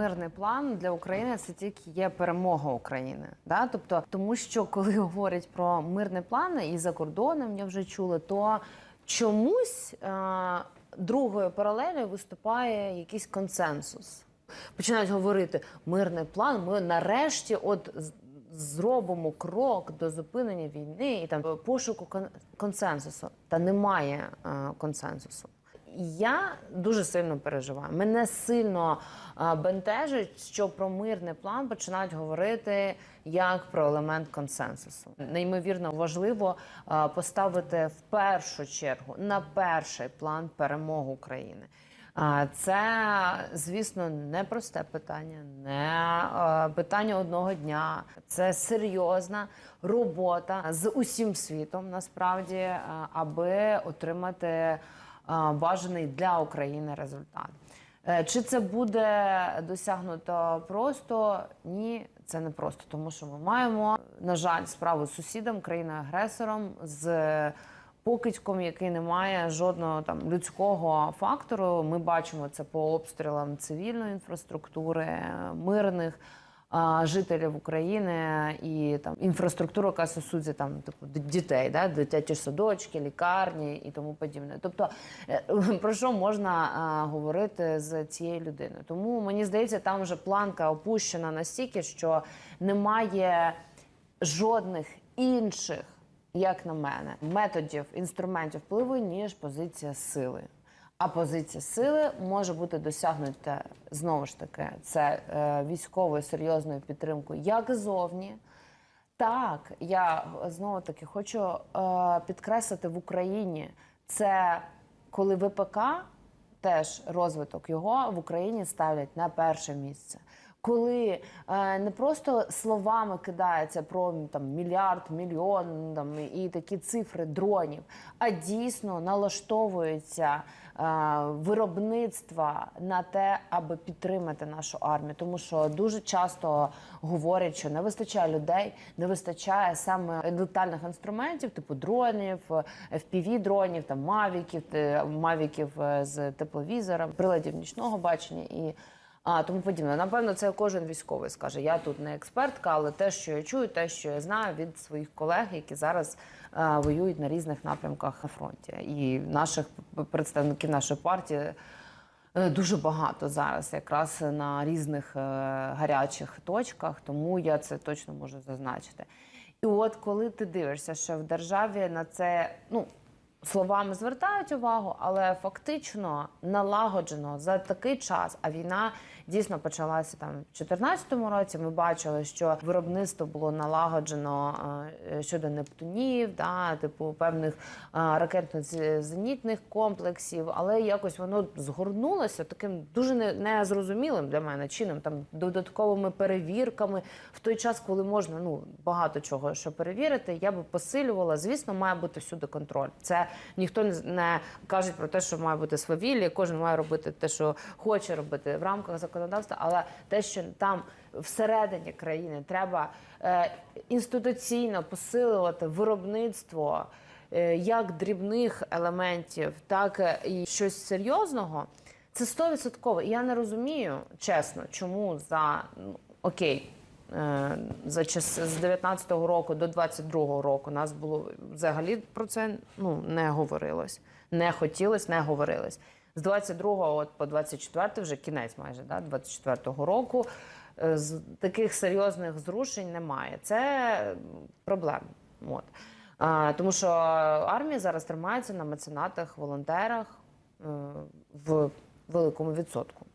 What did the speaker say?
мирний план для України це тільки є перемога України. Да? Тобто, тому що коли говорять про мирний план і за кордоном, я вже чула, то чомусь е, другою паралелью виступає якийсь консенсус. Починають говорити мирний план. Ми нарешті, от зробимо крок до зупинення війни і там пошуку кон- консенсусу. Та немає е, консенсусу. Я дуже сильно переживаю. Мене сильно е, бентежить, що про мирний план починають говорити як про елемент консенсусу. Неймовірно важливо е, поставити в першу чергу на перший план перемогу України. Це, звісно, непросте питання, не е, питання одного дня. Це серйозна робота з усім світом, насправді, е, аби отримати е, бажаний для України результат. Е, Чи це буде досягнуто просто? Ні, це не просто, тому що ми маємо, на жаль, справу з сусідом, країною-агресором, з покидьком, який не має жодного там людського фактору. Ми бачимо це по обстрілам цивільної інфраструктури, е, мирних. Жителів України і там інфраструктуру, яка стосується там типу дітей, да, дитячі садочки, лікарні і тому подібне. Тобто е, про що можна а, говорити з цією людиною? Тому мені здається, там вже планка опущена настільки, що немає жодних інших, як на мене, методів, інструментів впливу, ніж позиція сили. А позиція сили може бути досягнута знову ж таки це е, військовою серйозною підтримкою як зовні. так я знову таки хочу е, підкреслити в Україні це коли ВПК теж розвиток його в Україні ставлять на перше місце. Коли е, не просто словами кидається про там мільярд, мільйон там і такі цифри дронів, а дійсно налаштовується е, виробництва на те, аби підтримати нашу армію, тому що дуже часто говорять, що не вистачає людей, не вистачає саме летальних інструментів, типу дронів, fpv дронів, там мавіків, е, мавіків е, з тепловізором, приладів нічного бачення і. А тому подібне. Напевно, це кожен військовий скаже. Я тут не експертка, але те, що я чую, те, що я знаю від своїх колег, які зараз е, воюють на різних напрямках на фронті, і наших представників нашої партії е, дуже багато зараз, якраз на різних е, гарячих точках. Тому я це точно можу зазначити. І от коли ти дивишся, що в державі на це ну словами звертають увагу, але фактично налагоджено за такий час. А війна дійсно почалася там в 2014 році. Ми бачили, що виробництво було налагоджено е, щодо Нептунів, да, типу певних е, ракетно-зенітних комплексів, але якось воно згорнулося таким дуже незрозумілим для мене чином, там додатковими перевірками в той час, коли можна ну багато чого що перевірити, я би посилювала. Звісно, має бути всюди контроль. Це ніхто не, каже про те, що має бути свавілля, кожен має робити те, що хоче робити в рамках законодавства, але те, що там всередині країни треба е, інституційно посилювати виробництво. е, Як дрібних елементів, так е, і щось серйозного, це стовідсотково. Я не розумію, чесно, чому за ну, окей, за час з 19-го року до 22-го року нас було взагалі про це ну не говорилось, не хотілось, не говорилось. З 22-го от по 24 вже кінець майже да, 24-го року. е, З таких серйозних зрушень немає. Це проблема. От. А, тому що армія зараз тримається на меценатах, волонтерах е, в великому відсотку.